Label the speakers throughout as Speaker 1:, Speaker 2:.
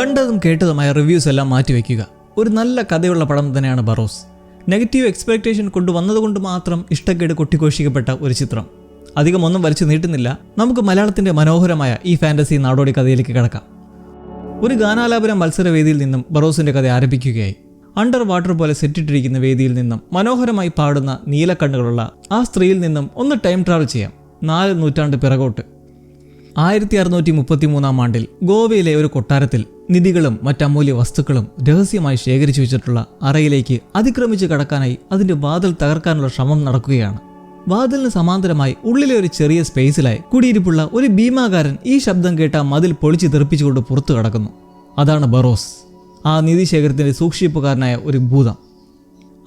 Speaker 1: കണ്ടതും കേട്ടതുമായ റിവ്യൂസ് എല്ലാം മാറ്റിവെക്കുക ഒരു നല്ല കഥയുള്ള പടം തന്നെയാണ് ബറോസ്. നെഗറ്റീവ് എക്സ്പെക്റ്റേഷൻ കൊണ്ടുവന്നതുകൊണ്ട് മാത്രം ഇഷ്ടക്കേട് കൊട്ടിഘോഷിക്കപ്പെട്ട ഒരു ചിത്രം. അധികം ഒന്നും വലിച്ചു നീട്ടുന്നില്ല. നമുക്ക് മലയാളത്തിന്റെ മനോഹരമായ ഈ ഫാന്റസി നാടോടി കഥയിലേക്ക് കിടക്കാം. ഒരു ഗാനാലാപന മത്സരവേദിയിൽ നിന്നും ബറോസിന്റെ കഥ ആരംഭിക്കുകയായി. അണ്ടർ വാട്ടർ പോലെ സെറ്റിട്ടിരിക്കുന്ന വേദിയിൽ നിന്നും മനോഹരമായി പാടുന്ന നീലക്കണ്ണുകളുള്ള ആ സ്ത്രീയിൽ നിന്നും ഒന്ന് ടൈം ട്രാവൽ ചെയ്യാം. നാല് നൂറ്റാണ്ട് പിറകോട്ട്. ആയിരത്തി അറുന്നൂറ്റി മുപ്പത്തി മൂന്നാം ആണ്ടിൽ ഗോവയിലെ ഒരു കൊട്ടാരത്തിൽ നിധികളും മറ്റമൂല്യ വസ്തുക്കളും രഹസ്യമായി ശേഖരിച്ചു വെച്ചിട്ടുള്ള അറയിലേക്ക് അതിക്രമിച്ച് കടക്കാനായി അതിന്റെ വാതിൽ തകർക്കാനുള്ള ശ്രമം നടക്കുകയാണ്. വാതിലിന് സമാന്തരമായി ഉള്ളിലെ ഒരു ചെറിയ സ്പേസിലായി കുടിയിരിപ്പുള്ള ഒരു ഭീമാകാരൻ ഈ ശബ്ദം കേട്ട മതിൽ പൊളിച്ച് തെറിപ്പിച്ചുകൊണ്ട് പുറത്തു കടക്കുന്നു. അതാണ് ബറോസ് ആ നിധി നിധിശേഖരത്തിന്റെ സൂക്ഷിപ്പുകാരനായ ഒരു ഭൂതം.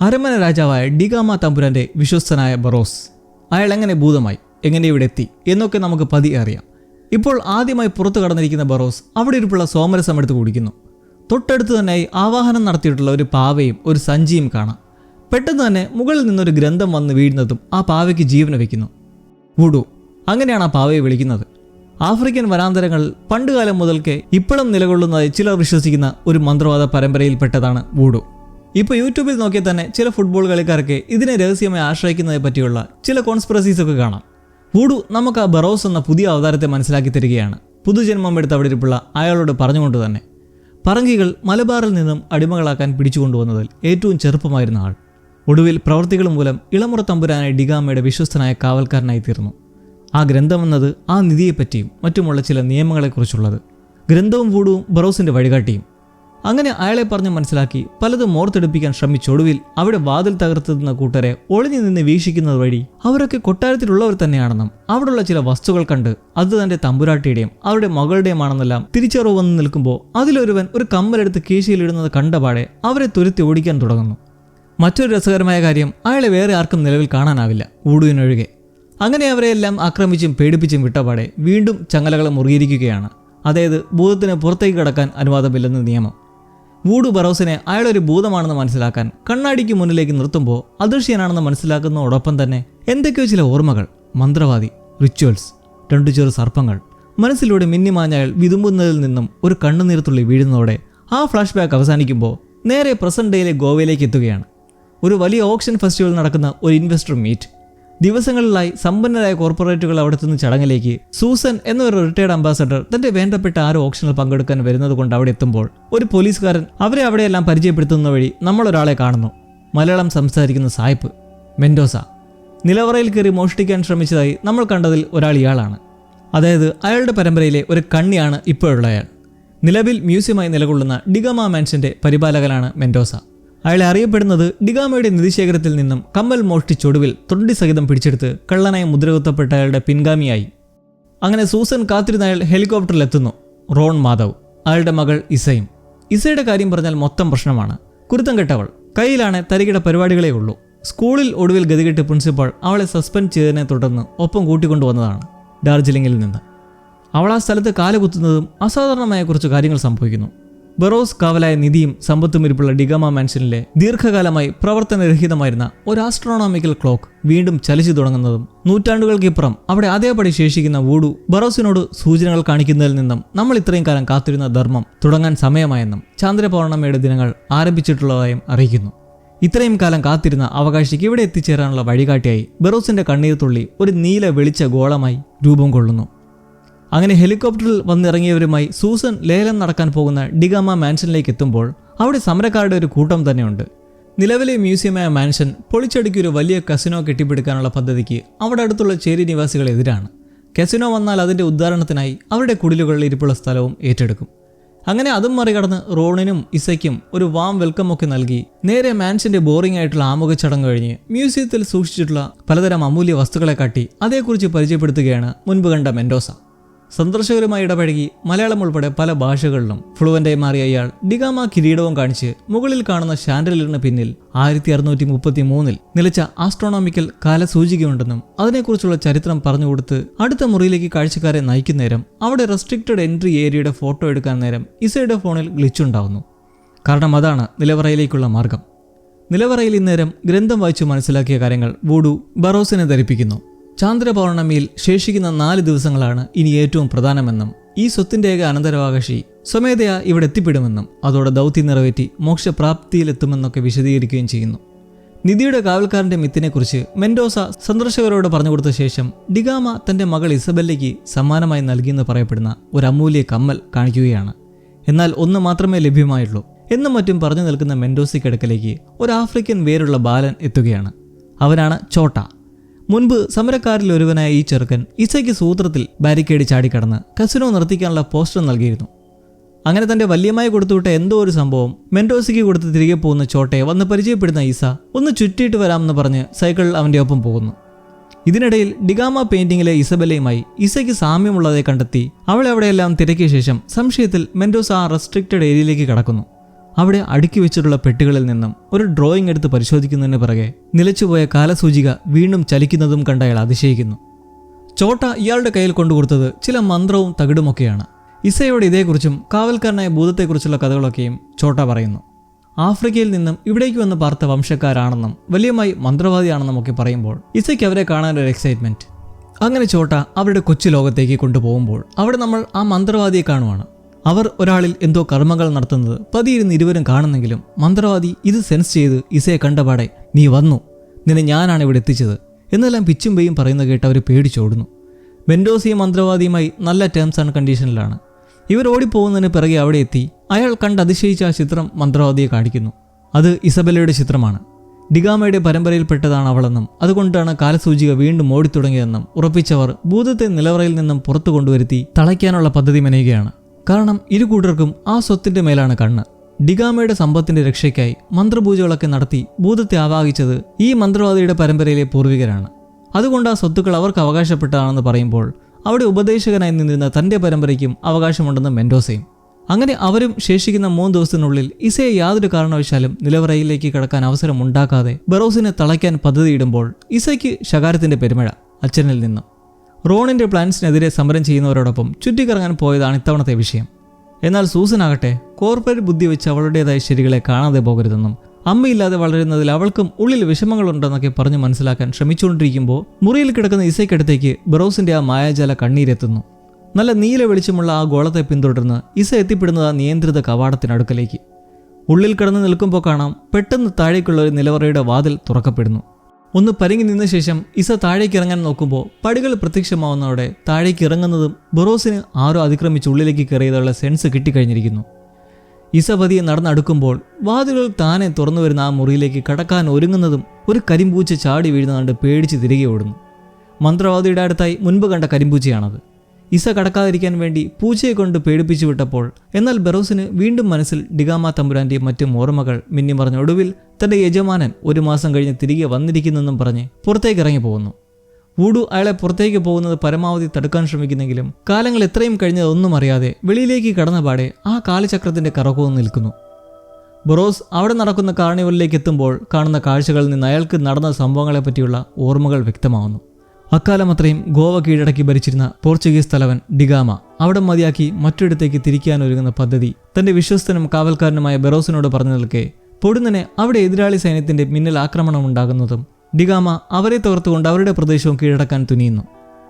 Speaker 1: അരമന രാജാവായ ഡിഗാമ തമ്പുരാന്റെ വിശ്വസ്തനായ ബറോസ് അയാൾ എങ്ങനെ ഭൂതമായി എങ്ങനെ ഇവിടെ എത്തി എന്നൊക്കെ നമുക്ക് പതിയെ അറിയാം. ഇപ്പോൾ ആദ്യമായി പുറത്തു കടന്നിരിക്കുന്ന ബറോസ് അവിടെ ഇരിപ്പുള്ള സോമരസം എടുത്ത് കുടിക്കുന്നു. തൊട്ടടുത്ത് തന്നെ ആവാഹനം നടത്തിയിട്ടുള്ള ഒരു പാവയും ഒരു സഞ്ചിയും കാണാം. പെട്ടെന്ന് തന്നെ മുകളിൽ നിന്നൊരു ഗ്രന്ഥം വന്ന് വീഴുന്നതും ആ പാവയ്ക്ക് ജീവന വയ്ക്കുന്നു. വുഡു അങ്ങനെയാണ് ആ പാവയെ വിളിക്കുന്നത്. ആഫ്രിക്കൻ വനാന്തരങ്ങൾ പണ്ടുകാലം മുതൽക്കേ ഇപ്പോഴും നിലകൊള്ളുന്നതായി ചിലർ വിശ്വസിക്കുന്ന ഒരു മന്ത്രവാദ പരമ്പരയിൽപ്പെട്ടതാണ് വൂഡു. ഇപ്പോൾ യൂട്യൂബിൽ നോക്കിയാൽ തന്നെ ചില ഫുട്ബോൾ കളിക്കാർക്ക് ഇതിനെ രഹസ്യമായി ആശ്രയിക്കുന്നതിനെ പറ്റിയുള്ള ചില കോൺസ്പിറസീസ് ഒക്കെ കാണാം. വൂഡു നമുക്ക് ആ ബറോസ് എന്ന പുതിയ അവതാരത്തെ മനസ്സിലാക്കി തരികയാണ്. പുതുജന്മം എടുത്ത് അവിടെ ഇരിപ്പുള്ള അയാളോട് പറഞ്ഞുകൊണ്ട് തന്നെ. പറങ്കികൾ മലബാറിൽ നിന്നും അടിമകളാക്കാൻ പിടിച്ചുകൊണ്ടുവന്നതിൽ ഏറ്റവും ചെറുപ്പമായിരുന്ന ആൾ. ഒടുവിൽ പ്രവർത്തികൾ മൂലം ഇളമുറ തമ്പുരാനായ ഡിഗാമയുടെ വിശ്വസ്തനായ കാവൽക്കാരനായി തീർന്നു. ആ ഗ്രന്ഥമെന്നത് ആ നിധിയെപ്പറ്റിയും മറ്റുമുള്ള ചില നിയമങ്ങളെക്കുറിച്ചുള്ളത്. ഗ്രന്ഥവും വൂടുവും ബറോസിന്റെ വഴികാട്ടിയും. അങ്ങനെ അയാളെ പറഞ്ഞ് മനസ്സിലാക്കി പലതും മോർത്തെടുപ്പിക്കാൻ ശ്രമിച്ചൊടുവിൽ അവിടെ വാതിൽ തകർത്തുന്ന കൂട്ടരെ ഒളിഞ്ഞു നിന്ന് വീക്ഷിക്കുന്നത് വഴി അവരൊക്കെ കൊട്ടാരത്തിലുള്ളവർ തന്നെയാണെന്നും അവിടെയുള്ള ചില വസ്തുക്കൾ കണ്ട് അത് തന്റെ തമ്പുരാട്ടിയുടെയും അവരുടെ മകളുടെയുമാണെന്നെല്ലാം തിരിച്ചറിവ് വന്ന് നിൽക്കുമ്പോൾ അതിലൊരുവൻ ഒരു കമ്മലെടുത്ത് കീശയിലിടുന്നത് കണ്ടപാടെ അവരെ തുരുത്തി ഓടിക്കാൻ തുടങ്ങുന്നു. മറ്റൊരു രസകരമായ കാര്യം അയാളെ വേറെ ആർക്കും നിലവിൽ കാണാനാവില്ല. ഊടുവിനൊഴികെ. അങ്ങനെ അവരെയെല്ലാം ആക്രമിച്ചും പേടിപ്പിച്ചും വിട്ടപാടെ വീണ്ടും ചങ്ങലകളെ മുറുകിയിരിക്കുകയാണ്. അതായത് ഭൂതത്തിന് പുറത്തേക്ക് കടക്കാൻ അനുവാദമില്ലെന്ന് നിയമം. വൂഡു ബറോസിനെ അയാളൊരു ഭൂതമാണെന്ന് മനസ്സിലാക്കാൻ കണ്ണാടിക്ക് മുന്നിലേക്ക് നിർത്തുമ്പോൾ അദൃശ്യനാണെന്ന് മനസ്സിലാക്കുന്നതോടൊപ്പം തന്നെ എന്തൊക്കെയോ ചില ഓർമ്മകൾ. മന്ത്രവാദി റിച്വൽസ് രണ്ടു ചെറു സർപ്പങ്ങൾ. മനസ്സിലൂടെ മിന്നിമാഞ്ഞ അയാൾ വിതുമ്പുന്നതിൽ നിന്നും ഒരു കണ്ണുനീരത്തുള്ളി വീഴുന്നതോടെ ആ ഫ്ലാഷ് ബാക്ക് അവസാനിക്കുമ്പോൾ നേരെ പ്രസന്റ് ഡേയിലെ ഗോവയിലേക്ക് എത്തുകയാണ്. ഒരു വലിയ ഓപ്ഷൻ ഫെസ്റ്റിവൽ നടക്കുന്ന ഒരു ഇൻവെസ്റ്റർ മീറ്റ് ദിവസങ്ങളിലായി സമ്പന്നരായ കോർപ്പറേറ്റുകൾ അവിടെ നിന്ന് ചടങ്ങിലേക്ക് സൂസൻ എന്നൊരു റിട്ടയർഡ് അംബാസഡർ തന്റെ വേണ്ടപ്പെട്ട ആരോ ഓപ്ഷനിൽ പങ്കെടുക്കാൻ വരുന്നത് കൊണ്ട് അവിടെ എത്തുമ്പോൾ ഒരു പോലീസുകാരൻ അവരെ അവിടെയെല്ലാം പരിചയപ്പെടുത്തുന്ന വഴി നമ്മളൊരാളെ കാണുന്നു. മലയാളം സംസാരിക്കുന്ന സായിപ്പ് മെൻഡോസ. നിലവറയിൽ കയറി മോഷ്ടിക്കാൻ ശ്രമിച്ചതായി നമ്മൾ കണ്ടതിൽ ഒരാൾ ഇയാളാണ് അതായത് അയാളുടെ പരമ്പരയിലെ ഒരു കണ്ണിയാണ് ഇപ്പോഴുള്ള അയാൾ. നിലവിൽ മ്യൂസിയമായി നിലകൊള്ളുന്ന ഡിഗമ മാൻഷന്റെ പരിപാലകനാണ് മെൻഡോസ. അയാളെ അറിയപ്പെടുന്നത് ഡിഗാമയുടെ നിധിശേഖരത്തിൽ നിന്നും കമ്മൽ മോഷ്ടിച്ചൊടുവിൽ തൊണ്ടി സഹിതം പിടിച്ചെടുത്ത് കള്ളനായി മുദ്രകുത്തപ്പെട്ട അയാളുടെ പിൻഗാമിയായി. അങ്ങനെ സൂസൻ കാത്തിരുന്ന അയാൾ ഹെലികോപ്റ്ററിൽ എത്തുന്നു റോൺ മാധവ് അയാളുടെ മകൾ ഇസയും. ഇസയുടെ കാര്യം പറഞ്ഞാൽ മൊത്തം പ്രശ്നമാണ്. കുരുത്തം കെട്ടവൾ. കയ്യിലാണ് തരികിട പരിപാടികളേ ഉള്ളൂ. സ്കൂളിൽ ഒടുവിൽ ഗതികെട്ട് പ്രിൻസിപ്പൾ അവളെ സസ്പെൻഡ് ചെയ്തതിനെ തുടർന്ന് ഒപ്പം കൂട്ടിക്കൊണ്ടുവന്നതാണ് ഡാർജിലിംഗിൽ നിന്ന്. അവൾ ആ സ്ഥലത്ത് കാലുകുത്തുന്നതും അസാധാരണമായ കുറച്ച് കാര്യങ്ങൾ സംഭവിക്കുന്നു. ബറോസ് കാവലായ നിധിയും സമ്പത്തും ഇരിപ്പുള്ള ഡിഗമ മാൻഷനിലെ ദീർഘകാലമായി പ്രവർത്തനരഹിതമായിരുന്ന ഒരു ആസ്ട്രോണോമിക്കൽ ക്ലോക്ക് വീണ്ടും ചലിച്ചു തുടങ്ങുന്നതും നൂറ്റാണ്ടുകൾക്കിപ്പുറം അവിടെ അതേപടി ശേഷിക്കുന്ന വൂഡു ബറോസിനോട് സൂചനകൾ കാണിക്കുന്നതിൽ നിന്നും നമ്മൾ ഇത്രയും കാലം കാത്തിരുന്ന ധർമ്മം തുടങ്ങാൻ സമയമായെന്നും ചാന്ദ്ര പൗർണമിയുടെ ദിനങ്ങൾ ആരംഭിച്ചിട്ടുള്ളതായും അറിയിക്കുന്നു. ഇത്രയും കാലം കാത്തിരുന്ന അവകാശിക്ക് ഇവിടെ എത്തിച്ചേരാനുള്ള വഴികാട്ടിയായി ബറോസിന്റെ കണ്ണീർ തുള്ളി ഒരു നീല വെളിച്ച ഗോളമായി രൂപം കൊള്ളുന്നു. അങ്ങനെ ഹെലികോപ്റ്ററിൽ വന്നിറങ്ങിയവരുമായി സൂസൻ ലേലം നടക്കാൻ പോകുന്ന ഡിഗാമ മാൻഷനിലേക്ക് എത്തുമ്പോൾ അവിടെ സമരക്കാരുടെ ഒരു കൂട്ടം തന്നെയുണ്ട്. നിലവിലെ മ്യൂസിയമായ മാൻഷൻ പൊളിച്ചടുക്കി ഒരു വലിയ കസിനോ കെട്ടിപ്പിടിക്കാനുള്ള പദ്ധതിക്ക് അവിടെ അടുത്തുള്ള ചേരി നിവാസികൾ എതിരാണ്. കസിനോ വന്നാൽ അതിന്റെ ഉദ്ധാരണത്തിനായി അവരുടെ കുടിലുകളിൽ ഇരിപ്പുള്ള സ്ഥലവും ഏറ്റെടുക്കും. അങ്ങനെ അതും മറികടന്ന് റോണിനും ഇസയ്ക്കും ഒരു വാം വെൽക്കം ഒക്കെ നൽകി നേരെ മാൻഷന്റെ ബോറിംഗ് ആയിട്ടുള്ള ആമുഖ ചടങ്ങ് കഴിഞ്ഞ് മ്യൂസിയത്തിൽ സൂക്ഷിച്ചിട്ടുള്ള പലതരം അമൂല്യ വസ്തുക്കളെ കാട്ടി അതേക്കുറിച്ച് പരിചയപ്പെടുത്തുകയാണ് മുൻപ് കണ്ട മെൻഡോസ. സന്ദർശകരുമായി ഇടപഴകി മലയാളം ഉൾപ്പെടെ പല ഭാഷകളിലും ഫ്ലുവന്റായി മാറിയ അയാൾ ഡിഗാമ കിരീടവും കാണിച്ച് മുകളിൽ കാണുന്ന ഷാൻഡലിന് പിന്നിൽ ആയിരത്തി അറുന്നൂറ്റി മുപ്പത്തി മൂന്നിൽ നിലച്ച ആസ്ട്രോണോമിക്കൽ കാലസൂചികയുണ്ടെന്നും അതിനെക്കുറിച്ചുള്ള ചരിത്രം പറഞ്ഞുകൊടുത്ത് അടുത്ത മുറിയിലേക്ക് കാഴ്ചക്കാരെ നയിക്കുന്ന നേരം അവിടെ റെസ്ട്രിക്റ്റഡ് എൻട്രി ഏരിയയുടെ ഫോട്ടോ എടുക്കാൻ നേരം ഇസയുടെ ഫോണിൽ ഗ്ലിച്ചുണ്ടാവുന്നു കാരണം അതാണ് നിലവറയിലേക്കുള്ള മാർഗം. നിലവറയിൽ ഇന്നേരം ഗ്രന്ഥം വായിച്ചു മനസ്സിലാക്കിയ കാര്യങ്ങൾ വൂഡു ബറോസിനെ ധരിപ്പിക്കുന്നു. ചാന്ദ്ര പൗർണമിയിൽ ശേഷിക്കുന്ന നാല് ദിവസങ്ങളാണ് ഇനി ഏറ്റവും പ്രധാനമെന്നും ഈ സ്വത്തിന്റെ ഏക അനന്തരാവകാശി സ്വമേധയാ ഇവിടെ എത്തിപ്പെടുമെന്നും അതോടെ ദൗത്യം നിറവേറ്റി മോക്ഷപ്രാപ്തിയിലെത്തുമെന്നൊക്കെ വിശദീകരിക്കുകയും ചെയ്യുന്നു. നിധിയുടെ കാവൽക്കാരന്റെ മിത്തിനെക്കുറിച്ച് മെൻഡോസ സന്ദർശകരോട് പറഞ്ഞു കൊടുത്ത ശേഷം ഡിഗാമ തന്റെ മകൾ ഇസബെല്ലയ്ക്ക് സമ്മാനമായി നൽകിയെന്ന് പറയപ്പെടുന്ന ഒരു അമൂല്യ കമ്മൽ കാണിക്കുകയാണ്. എന്നാൽ ഒന്ന് മാത്രമേ ലഭ്യമായുള്ളൂ എന്നും മറ്റും പറഞ്ഞു നിൽക്കുന്ന മെൻഡോസിക്കടുക്കലേക്ക് ഒരു ആഫ്രിക്കൻ വേരുള്ള ബാലൻ എത്തുകയാണ്. അവനാണ് ചോട്ട. മുൻപ് സമരക്കാരിൽ ഒരുവനായ ഈ ചെറുക്കൻ ഇസയ്ക്ക് സൂത്രത്തിൽ ബാരിക്കേഡ് ചാടിക്കടന്ന് കസിനോ നിർത്തിക്കാനുള്ള പോസ്റ്റർ നൽകിയിരുന്നു. അങ്ങനെ തന്റെ വല്യമായി കൊടുത്തുവിട്ട എന്തോ ഒരു സംഭവം മെൻഡോസിക്ക് കൊടുത്ത് തിരികെ പോകുന്ന ചോട്ടയെ വന്ന് പരിചയപ്പെടുന്ന ഈസ ഒന്ന് ചുറ്റിയിട്ട് വരാമെന്ന് പറഞ്ഞ് സൈക്കിളിൽ അവന്റെ ഒപ്പം പോകുന്നു. ഇതിനിടയിൽ ഡിഗാമ പെയിന്റിങ്ങിലെ ഇസബലയുമായി ഇസയ്ക്ക് സാമ്യമുള്ളതെ കണ്ടെത്തി അവളെ അവിടെയെല്ലാം തിരക്കിയ ശേഷം സംശയത്തിൽ മെൻഡോസ ആ റെസ്ട്രിക്റ്റഡ് ഏരിയയിലേക്ക് കടക്കുന്നു. അവിടെ അടുക്കി വെച്ചിട്ടുള്ള പെട്ടികളിൽ നിന്നും ഒരു ഡ്രോയിങ് എടുത്ത് പരിശോധിക്കുന്നതിന് പിറകെ നിലച്ചുപോയ കാലസൂചിക വീണ്ടും ചലിക്കുന്നതും കണ്ട അയാൾ അതിശയിക്കുന്നു. ചോട്ട ഇയാളുടെ കയ്യിൽ കൊണ്ടുകൊടുത്തത് ചില മന്ത്രവും തകിടുമൊക്കെയാണ്. ഇസയോട് ഇതേക്കുറിച്ചും കാവൽക്കാരനായ ഭൂതത്തെക്കുറിച്ചുള്ള കഥകളൊക്കെയും ചോട്ട പറയുന്നു. ആഫ്രിക്കയിൽ നിന്നും ഇവിടേക്ക് വന്ന് പാർത്ത വംശക്കാരാണെന്നും വലിയമായി മന്ത്രവാദിയാണെന്നും ഒക്കെ പറയുമ്പോൾ ഇസയ്ക്ക് അവരെ കാണാൻ ഒരു എക്സൈറ്റ്മെന്റ് അങ്ങനെ ചോട്ട അവരുടെ കൊച്ചു ലോകത്തേക്ക് കൊണ്ടുപോകുമ്പോൾ അവിടെ നമ്മൾ ആ മന്ത്രവാദിയെ കാണുവാണ്. അവർ ഒരാളിൽ എന്തോ കർമ്മങ്ങൾ നടത്തുന്നത്. പതിയിരുന്ന് ഇരുവരും കാണുന്നെങ്കിലും മന്ത്രവാദി ഇത് സെൻസ് ചെയ്ത് ഇസയെ കണ്ടപാടെ നീ വന്നു. നിന്നെ ഞാനാണ് ഇവിടെ എത്തിച്ചത്. എന്നെല്ലാം പിച്ചും പെയ്യും പറയുന്നത് കേട്ട് അവർ പേടിച്ചോടുന്നു. മെൻഡോസിയും മന്ത്രവാദിയുമായി നല്ല ടേംസ് ആൻഡ് കണ്ടീഷനിലാണ് ഇവർ ഓടിപ്പോകുന്നതിന് പിറകെ അവിടെ എത്തി. അയാൾ കണ്ട് അതിശയിച്ച ആ ചിത്രം മന്ത്രവാദിയെ കാണിക്കുന്നു. അത് ഇസബെല്ലയുടെ ചിത്രമാണ്. ഡിഗാമയുടെ പരമ്പരയിൽപ്പെട്ടതാണ് അവളെന്നും അതുകൊണ്ടാണ് കാലസൂചിക വീണ്ടും ഓടിത്തുടങ്ങിയതെന്നും ഉറപ്പിച്ചവർ ഭൂതത്തെ നിലവറയിൽ നിന്നും പുറത്തു കൊണ്ടുവരുത്തി തളയ്ക്കാനുള്ള പദ്ധതി മെനയുകയാണ്. കാരണം ഇരു കൂട്ടർക്കും ആ സ്വത്തിന്റെ മേലാണ് കണ്ണ്. ഡിഗാമയുടെ സമ്പത്തിന്റെ രക്ഷയ്ക്കായി മന്ത്രപൂജകളൊക്കെ നടത്തി ഭൂതത്തെ ആവാഹിച്ചത് ഈ മന്ത്രവാദിയുടെ പരമ്പരയിലെ പൂർവികരാണ്. അതുകൊണ്ട് ആ സ്വത്തുക്കൾ അവർക്ക് അവകാശപ്പെട്ടതാണെന്ന് പറയുമ്പോൾ അവിടെ ഉപദേശകനായി നിന്നിരുന്ന തന്റെ പരമ്പരയ്ക്കും അവകാശമുണ്ടെന്ന് മെൻഡോസയും. അങ്ങനെ അവരും ശേഷിക്കുന്ന മൂന്ന് ദിവസത്തിനുള്ളിൽ ഇസയെ യാതൊരു കാരണവശാലും നിലവറയിലേക്ക് കടക്കാൻ അവസരം ഉണ്ടാക്കാതെ ബറോസിനെ തളയ്ക്കാൻ പദ്ധതിയിടുമ്പോൾ ഇസയ്ക്ക് ശകാരത്തിന്റെ പെരുമഴ അച്ഛനിൽ നിന്നും. റോണിന്റെ പ്ലാൻസിനെതിരെ സമരം ചെയ്യുന്നവരോടൊപ്പം ചുറ്റിക്കറങ്ങാൻ പോയതാണ് ഇത്തവണത്തെ വിഷയം. എന്നാൽ സൂസനാകട്ടെ കോർപ്പറേറ്റ് ബുദ്ധി വെച്ച് അവളുടേതായ ശരികളെ കാണാതെ പോകരുതെന്നും അമ്മയില്ലാതെ വളരുന്നതിൽ അവൾക്കും ഉള്ളിൽ വിഷമങ്ങളുണ്ടെന്നൊക്കെ പറഞ്ഞ് മനസ്സിലാക്കാൻ ശ്രമിച്ചുകൊണ്ടിരിക്കുമ്പോൾ മുറിയിൽ കിടക്കുന്ന ഇസയ്ക്കടുത്തേക്ക് ബറോസിന്റെ ആ മായാജാല കണ്ണീരെത്തുന്നു. നല്ല നീല വെളിച്ചമുള്ള ആ ഗോളത്തെ പിന്തുടർന്ന് ഇസ എത്തിപ്പെടുന്നത് ആ നിയന്ത്രിത കവാടത്തിനടുക്കലേക്ക് ഉള്ളിൽ കിടന്ന് നിൽക്കുമ്പോൾ കാണാം പെട്ടെന്ന് താഴേക്കുള്ള ഒരു നിലവറയുടെ വാതിൽ തുറക്കപ്പെടുന്നു. ഒന്ന് പരുങ്ങി നിന്ന ശേഷം ഇസ താഴേക്ക് ഇറങ്ങാൻ നോക്കുമ്പോൾ പടികൾ പ്രത്യക്ഷമാവുന്നതോടെ താഴേക്ക് ഇറങ്ങുന്നതും ബൊറോസിന് ആരോ അതിക്രമിച്ച് ഉള്ളിലേക്ക് കയറിയതുള്ള സെൻസ് കിട്ടിക്കഴിഞ്ഞിരിക്കുന്നു. ഇസ പതിയെ നടന്നടുക്കുമ്പോൾ വാതിലുകൾ താനെ തുറന്നു വരുന്ന ആ മുറിയിലേക്ക് കടക്കാൻ ഒരുങ്ങുന്നതും ഒരു കരിമ്പൂച്ച ചാടി വീഴുന്ന കണ്ട് പേടിച്ച് തിരികെ ഓടുന്നു. മന്ത്രവാദിയുടെ അടുത്തായി മുൻപ് കണ്ട കരിമ്പൂച്ചയാണത്. ഇസ കടക്കാതിരിക്കാൻ വേണ്ടി പൂച്ചയെ കൊണ്ട് പേടിപ്പിച്ചു വിട്ടപ്പോൾ എന്നാൽ ബെറോസിന് വീണ്ടും മനസ്സിൽ ഡിഗാമ തമ്പുരാന്റെ മറ്റു ഓർമ്മകൾ മിന്നിമറഞ്ഞ ഒടുവിൽ തന്റെ യജമാനൻ ഒരു മാസം കഴിഞ്ഞ് തിരികെ വന്നിരിക്കുന്നെന്നും പറഞ്ഞ് പുറത്തേക്ക് ഇറങ്ങി പോകുന്നു. വൂഡു അയാളെ പുറത്തേക്ക് പോകുന്നത് പരമാവധി തടുക്കാൻ ശ്രമിക്കുന്നെങ്കിലും കാലങ്ങൾ എത്രയും കഴിഞ്ഞതൊന്നും അറിയാതെ വെളിയിലേക്ക് കടന്ന പാടെ ആ കാലചക്രത്തിന്റെ കറക്കവും നിൽക്കുന്നു. ബൊറോസ് അവിടെ നടക്കുന്ന കാർണിവലിലേക്ക് എത്തുമ്പോൾ കാണുന്ന കാഴ്ചകളിൽ നിന്ന് അയാൾക്ക് നടന്ന സംഭവങ്ങളെപ്പറ്റിയുള്ള ഓർമ്മകൾ വ്യക്തമാവുന്നു. അക്കാലം അത്രയും ഗോവ കീഴടക്കി ഭരിച്ചിരുന്ന പോർച്ചുഗീസ് തലവൻ ഡിഗാമ അവിടെ മതിയാക്കി മറ്റൊരിടത്തേക്ക് തിരിക്കാനൊരുങ്ങുന്ന പദ്ധതി തന്റെ വിശ്വസ്തനും കാവൽക്കാരനുമായ ബെറോസിനോട് പറഞ്ഞു നിൽക്കെ പൊടുന്നനെ അവിടെ എതിരാളി സൈന്യത്തിന്റെ മിന്നൽ ആക്രമണം ഉണ്ടാകുന്നതും ഡിഗാമ അവരെ തകർത്തുകൊണ്ട് അവരുടെ പ്രദേശവും കീഴടക്കാൻ തുനിയുന്നു.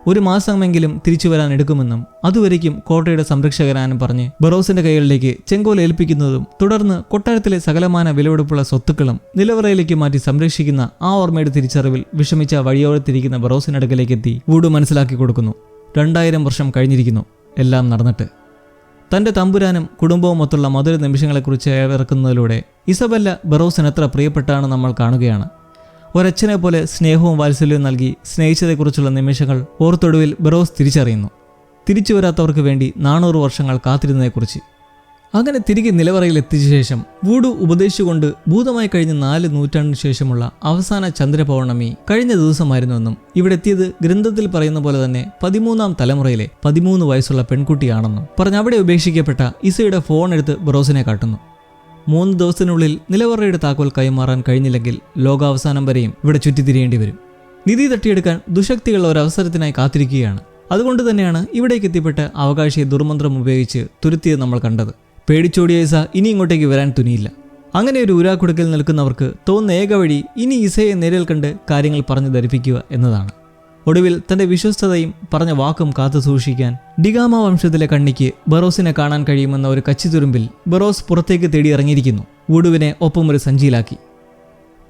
Speaker 1: ഒരു മാസമെങ്കിലും തിരിച്ചു വരാൻ എടുക്കുമെന്നും അതുവരേക്കും കോട്ടയുടെ സംരക്ഷകനാനും പറഞ്ഞ് ബറോസിന്റെ കൈകളിലേക്ക് ചെങ്കോൽ ഏൽപ്പിക്കുന്നതും തുടർന്ന് കൊട്ടാരത്തിലെ സകലമാന വിലവെടുപ്പുള്ള സ്വത്തുക്കളും നിലവറയിലേക്ക് മാറ്റി സംരക്ഷിക്കുന്ന ആ ഓർമ്മയുടെ തിരിച്ചറിവിൽ വിഷമിച്ച വഴിയോരത്തിരിക്കുന്ന ബറോസിനടുക്കലേക്ക് എത്തി വൂഡു മനസ്സിലാക്കി കൊടുക്കുന്നു. രണ്ടായിരം വർഷം കഴിഞ്ഞിരിക്കുന്നു. എല്ലാം നടന്നിട്ട്. തന്റെ തമ്പുരാനും കുടുംബവും ഒത്തുള്ള മധുര നിമിഷങ്ങളെക്കുറിച്ച് ഏവർക്കുന്നതിലൂടെ ഇസബല്ല ബറോസിന് എത്ര പ്രിയപ്പെട്ടാണ് നമ്മൾ കാണുകയാണ്. ഒരച്ഛനെ പോലെ സ്നേഹവും വാത്സല്യവും നൽകി സ്നേഹിച്ചതെക്കുറിച്ചുള്ള നിമിഷങ്ങൾ ഓർത്തൊടുവിൽ ബറോസ് തിരിച്ചറിയുന്നു. തിരിച്ചു വരാത്തവർക്ക് വേണ്ടി നാനൂറ് വർഷങ്ങൾ കാത്തിരുന്നതിനെക്കുറിച്ച്. അങ്ങനെ തിരികെ നിലവറയിൽ എത്തിച്ച ശേഷം വൂഡു ഉപദേശിച്ചുകൊണ്ട് ഭൂതമായി കഴിഞ്ഞ നാല് നൂറ്റാണ്ടിന് ശേഷമുള്ള അവസാന ചന്ദ്രപൗർണമി കഴിഞ്ഞ ദിവസമായിരുന്നുവെന്നും ഇവിടെ എത്തിയത് ഗ്രന്ഥത്തിൽ പറയുന്ന പോലെ തന്നെ പതിമൂന്നാം തലമുറയിലെ പതിമൂന്ന് വയസ്സുള്ള പെൺകുട്ടിയാണെന്നും പറഞ്ഞ് അവിടെ ഉപേക്ഷിക്കപ്പെട്ട ഇസയുടെ ഫോൺ എടുത്ത് ബ്രോസിനെ കാട്ടുന്നു. മൂന്ന് ദിവസത്തിനുള്ളിൽ നിലവറയുടെ താക്കോൽ കൈമാറാൻ കഴിഞ്ഞില്ലെങ്കിൽ ലോകാവസാനം വരെയും ഇവിടെ ചുറ്റിത്തിരിയേണ്ടി വരും. നിധി തട്ടിയെടുക്കാൻ ദുശക്തികൾ ഒരവസരത്തിനായി കാത്തിരിക്കുകയാണ്. അതുകൊണ്ട് തന്നെയാണ് ഇവിടേക്ക് എത്തിപ്പെട്ട് അവകാശിയെ ദുർമന്ത്രം ഉപയോഗിച്ച് തുരുത്തിയത് നമ്മൾ കണ്ടത്. പേടിച്ചോടിയ ഇസ ഇനി ഇങ്ങോട്ടേക്ക് വരാൻ തുനിയില്ല. അങ്ങനെ ഒരു ഊരാക്കുടുക്കൽ നിൽക്കുന്നവർക്ക് തോന്നുന്ന ഏക വഴി ഇനി ഇസയെ നേരിൽ കണ്ട് കാര്യങ്ങൾ പറഞ്ഞു ധരിപ്പിക്കുക എന്നതാണ്. ഒടുവിൽ തന്റെ വിശ്വസ്തതയും പറഞ്ഞ വാക്കും കാത്തു സൂക്ഷിക്കാൻ ഡിഗാമ വംശത്തിലെ കണ്ണിക്ക് ബറോസിനെ കാണാൻ കഴിയുമെന്ന ഒരു കച്ചിത്തുരുമ്പിൽ ബറോസ് പുറത്തേക്ക് തേടി ഇറങ്ങിയിരിക്കുന്നു. വുഡുവിനെ ഒപ്പം ഒരു സഞ്ചിയിലാക്കി.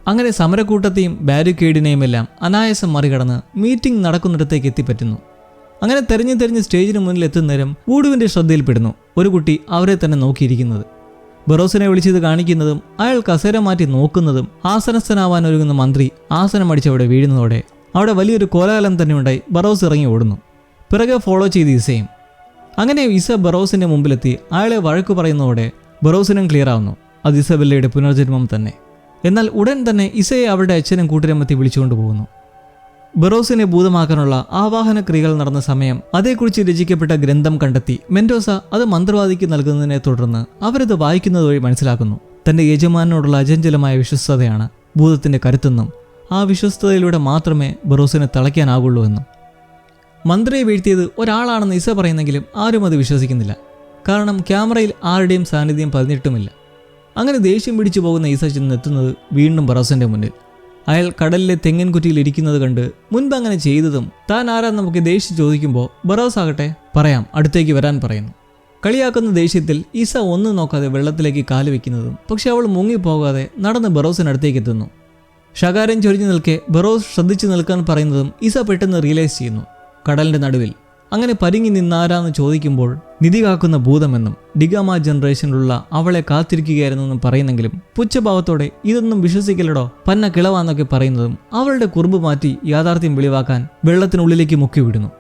Speaker 1: അങ്ങനെ സമരക്കൂട്ടത്തെയും ബാരിക്കേഡിനെയും എല്ലാം അനായാസം മറികടന്ന് മീറ്റിംഗ് നടക്കുന്നിടത്തേക്ക് എത്തിപ്പറ്റുന്നു. അങ്ങനെ തെരഞ്ഞു തെരഞ്ഞ് സ്റ്റേജിന് മുന്നിൽ എത്തുന്നേരം വൂഡുവിന്റെ ശ്രദ്ധയിൽപ്പെടുന്നു ഒരു കുട്ടി അവരെ തന്നെ നോക്കിയിരിക്കുന്നത്. ബറോസിനെ വിളിച്ചത് കാണിക്കുന്നതും അയാൾ കസേര മാറ്റി നോക്കുന്നതും ആസനസ്ഥനാവാൻ ഒരുങ്ങുന്ന മന്ത്രി ആസനം അടിച്ചവിടെ വീഴുന്നതോടെ അവിടെ വലിയൊരു കോലാഹലം തന്നെ ഉണ്ടായി. ബറോസ് ഇറങ്ങി ഓടുന്നു. പിറകെ ഫോളോ ചെയ്ത് ഇസയും. അങ്ങനെ ഇസ ബറോസിന്റെ മുമ്പിലെത്തി. അയാളെ വഴക്കു പറയുന്നതോടെ ബറോസിനും ക്ലിയർ ആവുന്നു. അത് ഇസബെല്ലയുടെ പുനർജന്മം തന്നെ. എന്നാൽ ഉടൻ തന്നെ ഇസയെ അവരുടെ അച്ഛനും കൂട്ടരമ്മത്തി വിളിച്ചുകൊണ്ട് പോകുന്നു. ബറോസിനെ ഭൂതമാക്കാനുള്ള ആവാഹന ക്രിയകൾ നടന്ന സമയം അതേക്കുറിച്ച് രചിക്കപ്പെട്ട ഗ്രന്ഥം കണ്ടെത്തി. മെൻഡോസ അത് മന്ത്രവാദിക്ക് നൽകുന്നതിനെ തുടർന്ന് അവരത് വായിക്കുന്നത് വഴി മനസ്സിലാക്കുന്നു. തന്റെ യജമാനോടുള്ള അജഞ്ചലമായ വിശ്വസ്തതയാണ് ഭൂതത്തിന്റെ കരുത്തെന്നും ആ വിശ്വസ്തതയിലൂടെ മാത്രമേ ബറോസിനെ തളയ്ക്കാനാകുള്ളൂ എന്നും. മന്ത്രിയെ വീഴ്ത്തിയത് ഒരാളാണെന്ന് ഇസ പറയുന്നെങ്കിലും ആരും അത് വിശ്വസിക്കുന്നില്ല. കാരണം ക്യാമറയിൽ ആരുടെയും സാന്നിധ്യം പതിഞ്ഞിട്ടുമില്ല. അങ്ങനെ ദേഷ്യം പിടിച്ചു പോകുന്ന ഈസ ചെന്നെത്തുന്നത് വീണ്ടും ബറോസിന്റെ മുന്നിൽ. അയാൾ കടലിലെ തെങ്ങിൻ കുറ്റിയിൽ ഇരിക്കുന്നത് കണ്ട് മുൻപ് അങ്ങനെ ചെയ്തതും താൻ ആരാ നമുക്ക് ദേഷ്യം ചോദിക്കുമ്പോൾ ബറോസ് ആകട്ടെ പറയാം അടുത്തേക്ക് വരാൻ പറയുന്നു. കളിയാക്കുന്ന ദേഷ്യത്തിൽ ഈസ ഒന്നും നോക്കാതെ വെള്ളത്തിലേക്ക് കാലുവെക്കുന്നതും പക്ഷെ അവൾ മുങ്ങിപ്പോകാതെ നടന്ന് ബറോസിനടുത്തേക്ക് എത്തുന്നു. ഷകാരൻ ചൊരിഞ്ഞു നിൽക്കെ ബറോസ് ശ്രദ്ധിച്ചു നിൽക്കാൻ പറയുന്നതും ഇസ പെട്ടെന്ന് റിയലൈസ് ചെയ്യുന്നു. കടലിന്റെ നടുവിൽ. അങ്ങനെ പരിങ്ങി നിന്നാരാന്ന് ചോദിക്കുമ്പോൾ നിധി കാക്കുന്ന ഭൂതമെന്നും ഡിഗാമ ജനറേഷനിലുള്ള അവളെ കാത്തിരിക്കുകയായിരുന്നെന്നും പറയുന്നെങ്കിലും പുച്ഛഭാവത്തോടെ ഇതൊന്നും വിശ്വസിക്കലടോ? പന്ന കിളവാന്നൊക്കെ പറയുന്നതും അവളുടെ കുറുമ്പ് മാറ്റി യാഥാർത്ഥ്യം വെളിവാക്കാൻ വെള്ളത്തിനുള്ളിലേക്ക് മുക്കിവിടുന്നു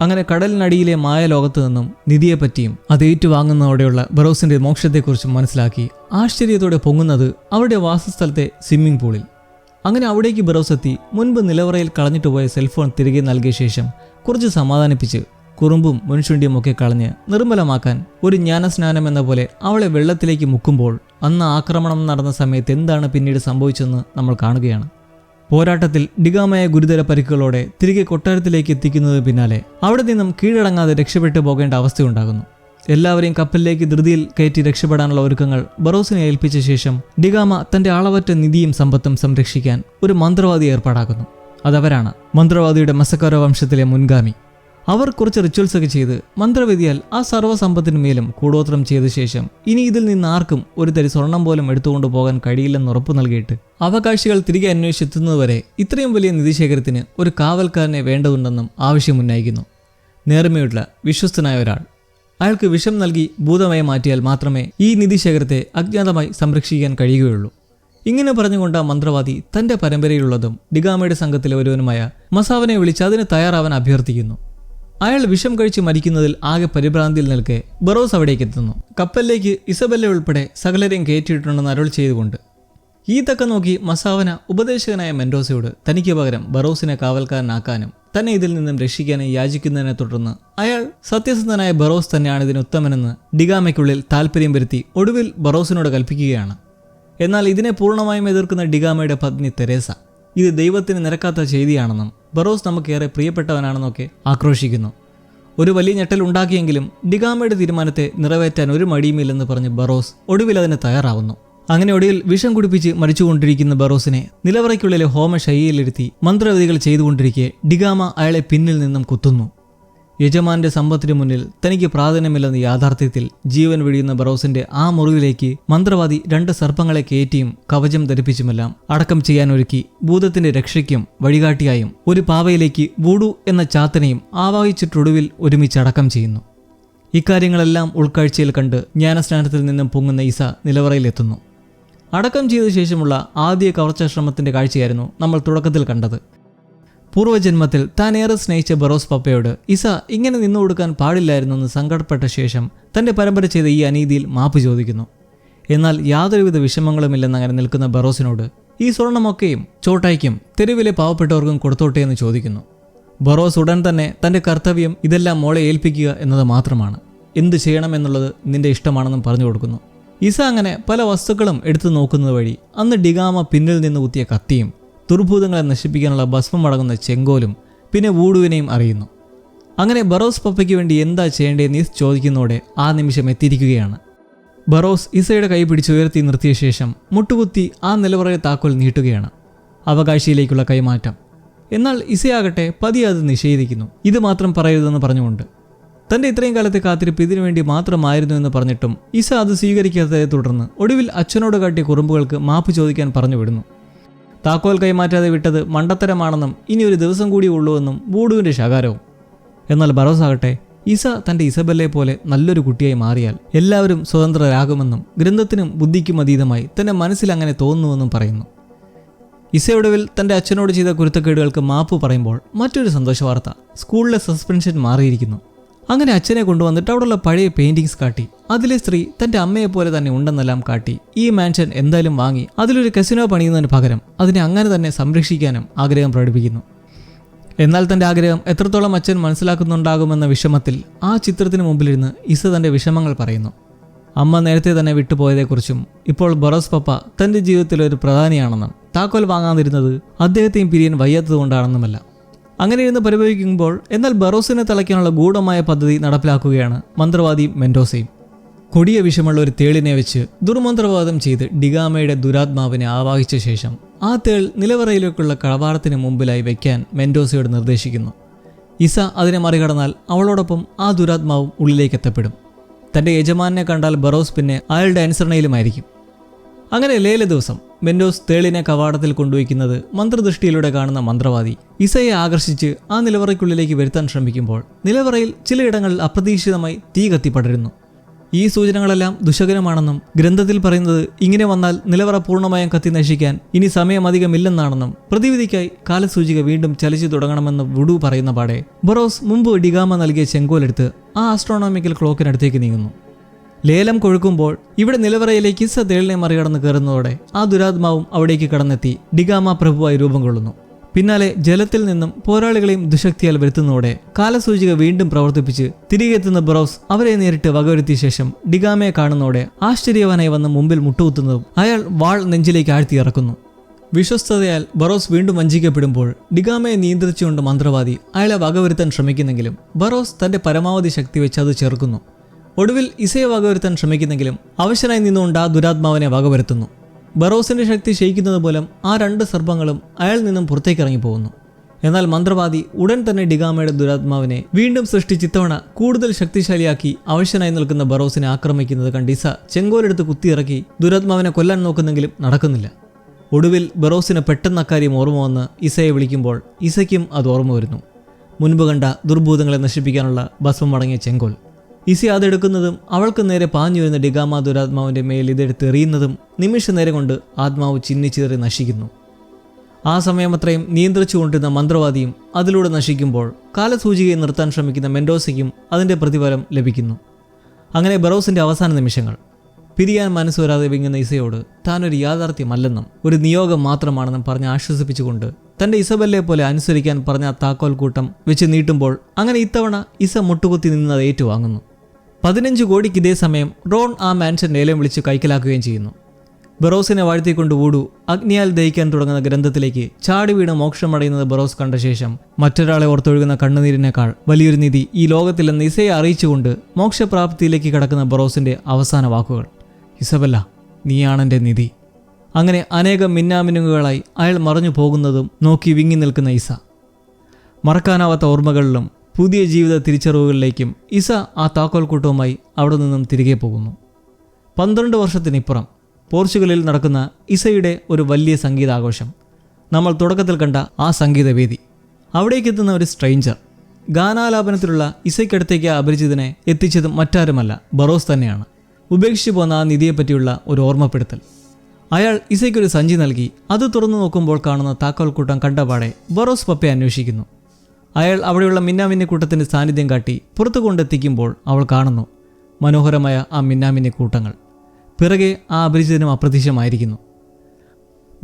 Speaker 1: അങ്ങനെ കടലിനടിയിലെ മായലോകത്തു നിന്നും നിധിയെപ്പറ്റിയും അത് ഏറ്റുവാങ്ങുന്നതോടെയുള്ള ബറോസിന്റെ മോക്ഷത്തെക്കുറിച്ചും മനസ്സിലാക്കി ആശ്ചര്യത്തോടെ പൊങ്ങുന്നത് അവരുടെ വാസസ്ഥലത്തെ സ്വിമ്മിംഗ് പൂളിൽ അങ്ങനെ അവിടേക്ക് ബ്രൗസ് എത്തി. മുൻപ് നിലവറയിൽ കളഞ്ഞിട്ട് പോയ സെൽഫോൺ തിരികെ നൽകിയ ശേഷം കുറച്ച് സമാധാനിപ്പിച്ച് കുറുമ്പും മുൻചുണ്ടിയും ഒക്കെ കളഞ്ഞ് നിർമ്മലമാക്കാൻ ഒരു ജ്ഞാനസ്നാനം എന്ന പോലെ അവളെ വെള്ളത്തിലേക്ക് മുക്കുമ്പോൾ അന്ന് ആക്രമണം നടന്ന സമയത്ത് എന്താണ് പിന്നീട് സംഭവിച്ചതെന്ന് നമ്മൾ കാണുകയാണ്. പോരാട്ടത്തിൽ ഡിഗാമയ ഗുരുതര പരിക്കുകളോടെ തിരികെ കൊട്ടാരത്തിലേക്ക് എത്തിക്കുന്നതിന് പിന്നാലെ അവിടെ നിന്നും കീഴടങ്ങാതെ രക്ഷപ്പെട്ടു പോകേണ്ട അവസ്ഥയുണ്ടാകുന്നു. എല്ലാവരെയും കപ്പലിലേക്ക് ധൃതിയിൽ കയറ്റി രക്ഷപ്പെടാനുള്ള ഒരുക്കങ്ങൾ ബറോസിനെ ഏൽപ്പിച്ച ശേഷം ഡിഗാമ തന്റെ അളവറ്റ നിധിയും സമ്പത്തും സംരക്ഷിക്കാൻ ഒരു മന്ത്രവാദി ഏർപ്പാടാക്കുന്നു. അതവരാണ് മന്ത്രവാദിയുടെ മസക്കാരോ വംശത്തിലെ മുൻഗാമി. അവർ കുറച്ച് റിച്വൽസ് ഒക്കെ ചെയ്ത് മന്ത്രവിധിയാൽ ആ സർവസമ്പത്തിനുമേലും കൂടോത്രം ചെയ്ത ശേഷം ഇനി ഇതിൽ നിന്ന് ആർക്കും ഒരു തരി സ്വർണം പോലും എടുത്തുകൊണ്ട് പോകാൻ കഴിയില്ലെന്ന് ഉറപ്പു നൽകിയിട്ട് അവകാശികൾ തിരികെ അന്വേഷിച്ചെത്തുന്നതുവരെ ഇത്രയും വലിയ നിധിശേഖരത്തിന് ഒരു കാവൽക്കാരനെ വേണ്ടതുണ്ടെന്നും ആവശ്യം ഉന്നയിക്കുന്നു. നേർമയുള്ള വിശ്വസ്തനായ ഒരാൾ. അയാൾക്ക് വിഷം നൽകി ഭൂതമായി മാറ്റിയാൽ മാത്രമേ ഈ നിധിശേഖരത്തെ അജ്ഞാതമായി സംരക്ഷിക്കാൻ കഴിയുകയുള്ളൂ. ഇങ്ങനെ പറഞ്ഞുകൊണ്ട് മന്ത്രവാദി തന്റെ പരമ്പരയിലുള്ളതും ഡിഗാമയുടെ സംഘത്തിലെ ഒരുവനുമായ മസാവനെ വിളിച്ച് അതിന് തയ്യാറാവാൻ അഭ്യർത്ഥിക്കുന്നു. അയാൾ വിഷം കഴിച്ച് മരിക്കുന്നതിൽ ആകെ പരിഭ്രാന്തിയിൽ നിൽക്കെ ബറോസ് അവിടേക്ക് എത്തുന്നു. കപ്പലിലേക്ക് ഇസബെല്ല ഉൾപ്പെടെ സകലരെയും കയറ്റിയിട്ടുണ്ടെന്ന് അരുൾ ചെയ്തുകൊണ്ട് ഈ തക്ക നോക്കി മസാവന ഉപദേശകനായ മെൻഡോസയോട് തനിക്ക് പകരം ബറോസിനെ കാവൽക്കാരനാക്കാനും തന്നെ ഇതിൽ നിന്നും രക്ഷിക്കാനായി യാചിക്കുന്നതിനെ തുടർന്ന് അയാൾ സത്യസന്ധനായ ബറോസ് തന്നെയാണ് ഇതിന് ഉത്തമനെന്ന് ഡിഗാമയ്ക്കുള്ളിൽ താല്പര്യം വരുത്തി ഒടുവിൽ ബറോസിനോട് കൽപ്പിക്കുകയാണ്. എന്നാൽ ഇതിനെ പൂർണമായും എതിർക്കുന്ന ഡിഗാമയുടെ പത്നി തെരേസ ഇത് ദൈവത്തിന് നിരക്കാത്ത ചെയ്തിയാണെന്നും ബറോസ് നമുക്കേറെ പ്രിയപ്പെട്ടവനാണെന്നൊക്കെ ആക്രോശിക്കുന്നു. ഒരു വലിയ ഞെട്ടൽ ഉണ്ടാക്കിയെങ്കിലും ഡിഗാമയുടെ തീരുമാനത്തെ നിറവേറ്റാൻ ഒരു മടിയുമില്ലെന്ന് പറഞ്ഞ് ബറോസ് ഒടുവിൽ അതിന് തയ്യാറാവുന്നു. അങ്ങനെ ഒടുവിൽ വിഷം കുടിപ്പിച്ച് മരിച്ചുകൊണ്ടിരിക്കുന്ന ബറോസിനെ നിലവറയ്ക്കുള്ളിലെ ഹോമശയ്യയിലിരുത്തി മന്ത്രവിധികൾ ചെയ്തുകൊണ്ടിരിക്കെ ഡിഗാമ അയാളെ പിന്നിൽ നിന്നും കുത്തുന്നു. യജമാന്റെ സമ്പത്തിന് മുന്നിൽ തനിക്ക് പ്രാധാന്യമില്ലെന്ന യാഥാർത്ഥ്യത്തിൽ ജീവൻ വെടിയുന്ന ബറോസിന്റെ ആ മുറിവിലേക്ക് മന്ത്രവാദി രണ്ട് സർപ്പങ്ങളെ കയറ്റിയും കവചം ധരിപ്പിച്ചുമെല്ലാം അടക്കം ചെയ്യാൻ ഒരുക്കി ഭൂതത്തിന്റെ രക്ഷയ്ക്കും വഴികാട്ടിയായും ഒരു പാവയിലേക്ക് വൂഡു എന്ന ചാത്തനെയും ആവാഹിച്ചിട്ടൊടുവിൽ ഒരുമിച്ച് അടക്കം ചെയ്യുന്നു. ഇക്കാര്യങ്ങളെല്ലാം ഉൾക്കാഴ്ചയിൽ കണ്ട് ജ്ഞാനസ്നാനത്തിൽ നിന്നും പൊങ്ങുന്ന ഈസ നിലവറയിലെത്തുന്നു. അടക്കം ചെയ്ത ശേഷമുള്ള ആദ്യ കവർച്ച ശ്രമത്തിന്റെ കാഴ്ചയായിരുന്നു നമ്മൾ തുടക്കത്തിൽ കണ്ടത്. പൂർവജന്മത്തിൽ താൻ ഏറെ സ്നേഹിച്ച ബറോസ് പപ്പയോട് ഇസ ഇങ്ങനെ നിന്നു കൊടുക്കാൻ പാടില്ലായിരുന്നെന്ന് സങ്കടപ്പെട്ട ശേഷം തന്റെ പരമ്പര ചെയ്ത ഈ അനീതിയിൽ മാപ്പ് ചോദിക്കുന്നു. എന്നാൽ യാതൊരുവിധ വിഷമങ്ങളുമില്ലെന്ന് അങ്ങനെ നിൽക്കുന്ന ബറോസിനോട് ഈ സ്വർണമൊക്കെയും ചോട്ടായ്ക്കും തെരുവിലെ പാവപ്പെട്ടവർക്കും കൊടുത്തോട്ടെ എന്ന് ചോദിക്കുന്നു. ബറോസ് ഉടൻ തന്നെ തന്റെ കർത്തവ്യം ഇതെല്ലാം മോളെ ഏൽപ്പിക്കുക എന്നത് മാത്രമാണ്. എന്ത് ചെയ്യണമെന്നുള്ളത് നിന്റെ ഇഷ്ടമാണെന്നും പറഞ്ഞു കൊടുക്കുന്നു. ഇസ അങ്ങനെ പല വസ്തുക്കളും എടുത്തു നോക്കുന്നത് വഴി അന്ന് ഡിഗാമ പിന്നിൽ നിന്ന് കുത്തിയ കത്തിയും ദുർഭൂതങ്ങളെ നശിപ്പിക്കാനുള്ള ഭസ്മം അടങ്ങുന്ന ചെങ്കോലും പിന്നെ വൂഡുവിനെയും അറിയുന്നു. അങ്ങനെ ബറോസ് പപ്പയ്ക്ക് വേണ്ടി എന്താ ചെയ്യേണ്ടതെന്ന് ഇസ് ചോദിക്കുന്നതോടെ ആ നിമിഷം എത്തിയിരിക്കുകയാണ്. ബറോസ് ഇസയുടെ കൈ പിടിച്ച് ഉയർത്തി നിർത്തിയ ശേഷം മുട്ടുകുത്തി ആ നിലവറയെ താക്കോൽ നീട്ടുകയാണ്. അവകാശിയിലേക്കുള്ള കൈമാറ്റം. എന്നാൽ ഇസയാകട്ടെ പതിയെ അത് നിഷേധിക്കുന്നു. ഇത് മാത്രം പറയരുതെന്ന് പറഞ്ഞുകൊണ്ട് തന്റെ ഇത്രയും കാലത്തെ കാത്തിരിപ്പ് ഇതിനു വേണ്ടി മാത്രമായിരുന്നു എന്ന് പറഞ്ഞിട്ടും ഇസ അത് സ്വീകരിക്കാത്തതിനെ തുടർന്ന് ഒടുവിൽ അച്ഛനോട് കാട്ടിയ കുറുമ്പുകൾക്ക് മാപ്പ് ചോദിക്കാൻ പറഞ്ഞു വിടുന്നു താക്കോൽ കൈമാറ്റാതെ വിട്ടത് മണ്ടത്തരമാണെന്നും ഇനി ഒരു ദിവസം കൂടി ഉള്ളൂവെന്നും ബൂഡുവിന്റെ ശകാരവും. എന്നാൽ ബറോസ് ആകട്ടെ ഇസ തന്റെ ഇസബെല്ലെ പോലെ നല്ലൊരു കുട്ടിയായി മാറിയാൽ എല്ലാവരും സ്വതന്ത്രരാകുമെന്നും ഗ്രന്ഥത്തിനും ബുദ്ധിക്കും അതീതമായി തന്റെ മനസ്സിൽ അങ്ങനെ തോന്നുന്നുവെന്നും പറയുന്നു. ഇസയൊടുവിൽ തന്റെ അച്ഛനോട് ചെയ്ത കുരുത്തക്കേടുകൾക്ക് മാപ്പ് പറയുമ്പോൾ മറ്റൊരു സന്തോഷ വാർത്ത സ്കൂളിലെ സസ്പെൻഷൻ മാറിയിരിക്കുന്നു. അങ്ങനെ അച്ഛനെ കൊണ്ടുവന്നിട്ട് അവിടെയുള്ള പഴയ പെയിന്റിങ്സ് കാട്ടി. അതിലെ സ്ത്രീ തന്റെ അമ്മയെ പോലെ തന്നെ ഉണ്ടെന്നെല്ലാം കാട്ടി. ഈ മാൻഷൻ എന്തായാലും വാങ്ങി അതിലൊരു കസിനോ പണിയുന്നതിന് പകരം അതിനെ അങ്ങനെ തന്നെ സംരക്ഷിക്കാനും ആഗ്രഹം പ്രകടിപ്പിക്കുന്നു. എന്നാൽ തന്റെ ആഗ്രഹം എത്രത്തോളം അച്ഛൻ മനസ്സിലാക്കുന്നുണ്ടാകുമെന്ന വിഷമത്തിൽ ആ ചിത്രത്തിന് മുമ്പിലിരുന്ന് ഇസ തന്റെ വിഷമങ്ങൾ പറയുന്നു. അമ്മ നേരത്തെ തന്നെ വിട്ടുപോയതേക്കുറിച്ചും ഇപ്പോൾ ബൊറോസ് പപ്പ തന്റെ ജീവിതത്തിൽ ഒരു പ്രധാനിയാണെന്നും താക്കോൽ വാങ്ങാതിരുന്നത് അദ്ദേഹത്തെയും പിരിയൻ വയ്യാത്തതുകൊണ്ടാണെന്നുമല്ല. അങ്ങനെ ഇരുന്ന് പരിഭവിക്കുമ്പോൾ എന്നാൽ ബറോസിനെ തളയ്ക്കാനുള്ള ഗൂഢമായ പദ്ധതി നടപ്പിലാക്കുകയാണ് മന്ത്രവാദി മെൻഡോസയും. കൊടിയ വിഷമുള്ള ഒരു തേളിനെ വെച്ച് ദുർമന്ത്രവാദം ചെയ്ത് ഡിഗാമയുടെ ദുരാത്മാവിനെ ആവാഹിച്ച ശേഷം ആ തേൾ നിലവറയിലേക്കുള്ള കടവാടത്തിന് മുമ്പിലായി വയ്ക്കാൻ മെൻഡോസയോട് നിർദ്ദേശിക്കുന്നു. ഇസ അതിനെ മറികടന്നാൽ അവളോടൊപ്പം ആ ദുരാത്മാവും ഉള്ളിലേക്ക് എത്തപ്പെടും തന്റെ യജമാനെ കണ്ടാൽ ബറോസ് പിന്നെ അയാളുടെ അനുസരണയിലുമായിരിക്കും. അങ്ങനെ ലേല ദിവസം മെൻഡോസ് തേളിനെ കവാടത്തിൽ കൊണ്ടുവയ്ക്കുന്നത് മന്ത്രദൃഷ്ടിയിലൂടെ കാണുന്ന മന്ത്രവാദി ഇസയെ ആകർഷിച്ച് ആ നിലവറയ്ക്കുള്ളിലേക്ക് വരുത്താൻ ശ്രമിക്കുമ്പോൾ നിലവറയിൽ ചിലയിടങ്ങളിൽ അപ്രതീക്ഷിതമായി തീ കത്തിപ്പടരുന്നു ഈ സൂചനകളെല്ലാം ദുശകരമാണെന്നും ഗ്രന്ഥത്തിൽ പറയുന്നത് ഇങ്ങനെ വന്നാൽ നിലവറ പൂർണമായും കത്തി നശിക്കാൻ ഇനി സമയമധികമില്ലെന്നാണെന്നും പ്രതിവിധിക്കായി കാലസൂചിക വീണ്ടും ചലിച്ചു തുടങ്ങണമെന്ന് വുഡു പറയുന്ന പാടെ ബൊറോസ് മുമ്പ് ഡിഗാമ നൽകിയ ചെങ്കോലെടുത്ത് ആ ആസ്ട്രോണോമിക്കൽ ക്ലോക്കിനടുത്തേക്ക് നീങ്ങുന്നു. ലേലം കൊഴുക്കുമ്പോൾ ഇവിടെ നിലവറയിലേക്ക് തേളിനെ മറികടന്ന് കയറുന്നതോടെ ആ ദുരാത്മാവും അവിടേക്ക് കടന്നെത്തി ഡിഗാമ പ്രഭുവായി രൂപം കൊള്ളുന്നു. പിന്നാലെ ജലത്തിൽ നിന്നും പോരാളികളെയും ദുശക്തിയാൽ വരുത്തുന്നതോടെ കാലസൂചിക വീണ്ടും പ്രവർത്തിപ്പിച്ച് തിരികെ എത്തുന്ന ബ്രൗസ് അവരെ നേരിട്ട് വകവരുത്തിയ ശേഷം ഡിഗാമയെ കാണുന്നതോടെ ആശ്ചര്യവാനായി വന്ന് മുമ്പിൽ മുട്ടുകുത്തുന്നതും അയാൾ വാൾ നെഞ്ചിലേക്ക് ആഴ്ത്തി ഇറക്കുന്നു. വിശ്വസ്തതയാൽ ബറോസ് വീണ്ടും വഞ്ചിക്കപ്പെടുമ്പോൾ ഡിഗാമയെ നിയന്ത്രിച്ചുകൊണ്ട് മന്ത്രവാദി അയാളെ വകവരുത്താൻ ശ്രമിക്കുന്നെങ്കിലും ബറോസ് തന്റെ പരമാവധി ശക്തി വെച്ച് അത് ചെറുക്കുന്നു. ഒടുവിൽ ഇസയെ വകവരുത്താൻ ശ്രമിക്കുന്നെങ്കിലും അവശനായി നിന്നുകൊണ്ട് ആ ദുരാത്മാവിനെ വകവരുത്തുന്നു. ബറോസിന്റെ ശക്തി ക്ഷയിക്കുന്നത് മൂലം ആ രണ്ട് സർപ്പങ്ങളും അയാൾ നിന്നും പുറത്തേക്ക് ഇറങ്ങിപ്പോകുന്നു എന്നാൽ മന്ത്രവാദി ഉടൻ തന്നെ ഡിഗാമയുടെ ദുരാത്മാവിനെ വീണ്ടും സൃഷ്ടിച്ച് ഇത്തവണ കൂടുതൽ ശക്തിശാലിയാക്കി അവശനായി നിൽക്കുന്ന ബറോസിനെ ആക്രമിക്കുന്നത് കണ്ട് ഇസ ചെങ്കോലെടുത്ത് കുത്തിയിറക്കി ദുരാത്മാവിനെ കൊല്ലാൻ നോക്കുന്നെങ്കിലും നടക്കുന്നില്ല. ഒടുവിൽ ബറോസിന് പെട്ടെന്ന് അക്കാര്യം ഓർമ്മ വന്ന് ഇസയെ വിളിക്കുമ്പോൾ ഇസയ്ക്കും അത് ഓർമ്മ വരുന്നു. മുൻപ് കണ്ട ദുർഭൂതങ്ങളെ നശിപ്പിക്കാനുള്ള ഭസ്മം അടങ്ങിയ ചെങ്കോൽ. ഇസി അതെടുക്കുന്നതും അവൾക്ക് നേരെ പാഞ്ഞു വരുന്ന ഡിഗാമ ദുരാത്മാവിന്റെ മേൽ ഇതെടുത്ത് എറിയുന്നതും നിമിഷ നേരം കൊണ്ട് ആത്മാവ് ചിന്നിച്ചേറി നശിക്കുന്നു. ആ സമയമത്രയും നിയന്ത്രിച്ചുകൊണ്ടിരുന്ന മന്ത്രവാദിയും അതിലൂടെ നശിക്കുമ്പോൾ കാലസൂചികയെ നിർത്താൻ ശ്രമിക്കുന്ന മെൻഡോസയ്ക്കും അതിന്റെ പ്രതിഫലം ലഭിക്കുന്നു. അങ്ങനെ ബറോസിന്റെ അവസാന നിമിഷങ്ങൾ. പിരിയാൻ മനസ്സ് വരാതെ വിങ്ങുന്ന ഇസയോട് താനൊരു യാഥാർത്ഥ്യമല്ലെന്നും ഒരു നിയോഗം മാത്രമാണെന്നും പറഞ്ഞ് ആശ്വസിപ്പിച്ചുകൊണ്ട് തന്റെ ഇസബല്ലെ പോലെ അനുസരിക്കാൻ പറഞ്ഞ താക്കോൽ കൂട്ടം വെച്ച് നീട്ടുമ്പോൾ അങ്ങനെ ഇത്തവണ ഇസ മുട്ടുകുത്തി നിന്നത് ഏറ്റുവാങ്ങുന്നു. പതിനഞ്ച് കോടിക്ക് ഇതേ സമയം റോൺ ആ മാൻഷൻ ലേലം വിളിച്ച് കൈക്കലാക്കുകയും ചെയ്യുന്നു. ബറോസിനെ വാഴ്ത്തിക്കൊണ്ട് വൂഡു അഗ്നിയാൽ ദഹിക്കാൻ തുടങ്ങുന്ന ഗ്രന്ഥത്തിലേക്ക് ചാടി വീണ് മോക്ഷമടയുന്നത് ബറോസ് കണ്ട ശേഷം മറ്റൊരാളെ ഓർത്തൊഴുകുന്ന കണ്ണുനീരിനേക്കാൾ വലിയൊരു നിധി ഈ ലോകത്തിലെന്ന് ഇസയെ അറിയിച്ചുകൊണ്ട് മോക്ഷപ്രാപ്തിയിലേക്ക് കടക്കുന്ന ബറോസിന്റെ അവസാന വാക്കുകൾ. ഇസബല്ല നീയാണെന്റെ നിധി അങ്ങനെ അനേകം മിന്നാമിനുങ്ങുകളായി അയാൾ മറഞ്ഞു പോകുന്നതും നോക്കി വിങ്ങി നിൽക്കുന്ന ഇസ. മറക്കാനാവാത്ത ഓർമ്മകളിലും പുതിയ ജീവിത തിരിച്ചറിവുകളിലേക്കും ഇസ ആ താക്കോൽ കൂട്ടവുമായി അവിടെ നിന്നും തിരികെ പോകുന്നു. പന്ത്രണ്ട് വർഷത്തിനിപ്പുറം പോർച്ചുഗലിൽ നടക്കുന്ന ഇസയുടെ ഒരു വലിയ സംഗീതാഘോഷം. നമ്മൾ തുടക്കത്തിൽ കണ്ട ആ സംഗീതവേദി. അവിടേക്ക് എത്തുന്ന ഒരു സ്ട്രെയിഞ്ചർ ഗാനാലാപനത്തിലുള്ള ഇസയ്ക്കടുത്തേക്ക് അപരിചിതനെ എത്തിച്ചതും മറ്റാരുമല്ല ബറോസ് തന്നെയാണ്. ഉപേക്ഷിച്ചു പോന്ന ആ നിധിയെപ്പറ്റിയുള്ള ഒരു ഓർമ്മപ്പെടുത്തൽ. അയാൾ ഇസയ്ക്കൊരു സഞ്ചി നൽകി അത് തുറന്നു നോക്കുമ്പോൾ കാണുന്ന താക്കോൽക്കൂട്ടം കണ്ടപാടെ ബറോസ് പപ്പയെ അന്വേഷിക്കുന്നു. അയാൾ അവിടെയുള്ള മിന്നാമിന്നി കൂട്ടത്തിന്റെ സാന്നിധ്യം കാട്ടി പുറത്തു കൊണ്ടെത്തിക്കുമ്പോൾ അവൾ കാണുന്നു. മനോഹരമായ ആ മിന്നാമിന്നി കൂട്ടങ്ങൾ. പിറകെ ആ അപരിചിതനും അപ്രത്യക്ഷമായിരിക്കുന്നു.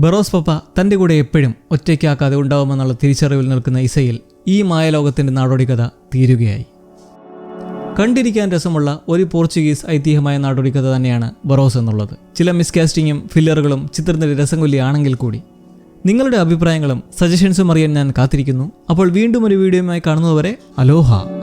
Speaker 1: ബറോസ് പപ്പ തന്റെ കൂടെ എപ്പോഴും ഒറ്റയ്ക്കാക്കാതെ ഉണ്ടാവുമെന്നുള്ള തിരിച്ചറിവിൽ നിൽക്കുന്ന ഇസയിൽ ഈ മായലോകത്തിന്റെ നാടോടി കഥ തീരുകയായി. കണ്ടിരിക്കാൻ രസമുള്ള ഒരു പോർച്ചുഗീസ് ഐതിഹ്യമായ നാടോടി കഥ തന്നെയാണ് ബറോസ് എന്നുള്ളത്. ചില മിസ്കാസ്റ്റിങ്ങും ഫില്ലറുകളും ചിത്രത്തിന്റെ രസം കൊല്ലിയാണെങ്കിൽ കൂടി നിങ്ങളുടെ അഭിപ്രായങ്ങളും സജഷൻസും അറിയാൻ ഞാൻ കാത്തിരിക്കുന്നു. അപ്പോൾ വീണ്ടും ഒരു വീഡിയോയുമായി കാണുന്നതുവരെ അലോഹ.